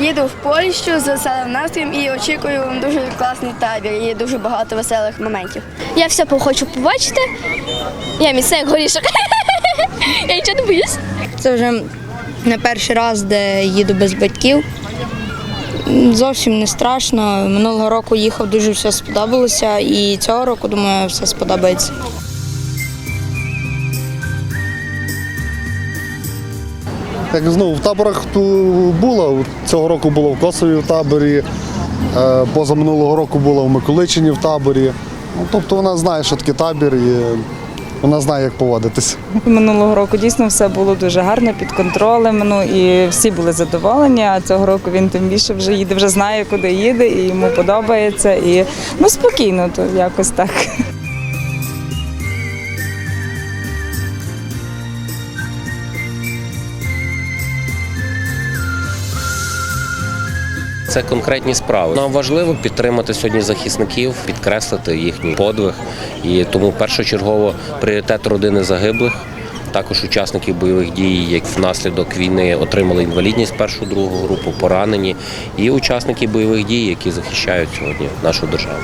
Їду в Польщу з веселим настроєм і очікую дуже класний табір. І дуже багато веселих моментів. Я все хочу побачити. Я як горішок. Я нічого не боюсь. Це вже не перший раз, де їду без батьків. Зовсім не страшно. Минулого року їхав, дуже все сподобалося, і цього року, думаю, все сподобається. Як знову в таборах була. Цього року було в Косові в таборі, е, позаминулого року була в Миколичині в таборі. Ну, тобто вона знає, що таке табір, і вона знає, як поводитись. Минулого року дійсно все було дуже гарно під контролем. Ну і всі були задоволені. А цього року він тим більше вже їде, вже знає, куди їде, і йому подобається. І ну спокійно, то якось так. Це конкретні справи. Нам важливо підтримати сьогодні захисників, підкреслити їхній подвиг. І тому першочергово пріоритет родини загиблих, також учасників бойових дій, як внаслідок війни отримали інвалідність першу другу групу, поранені, і учасники бойових дій, які захищають сьогодні нашу державу.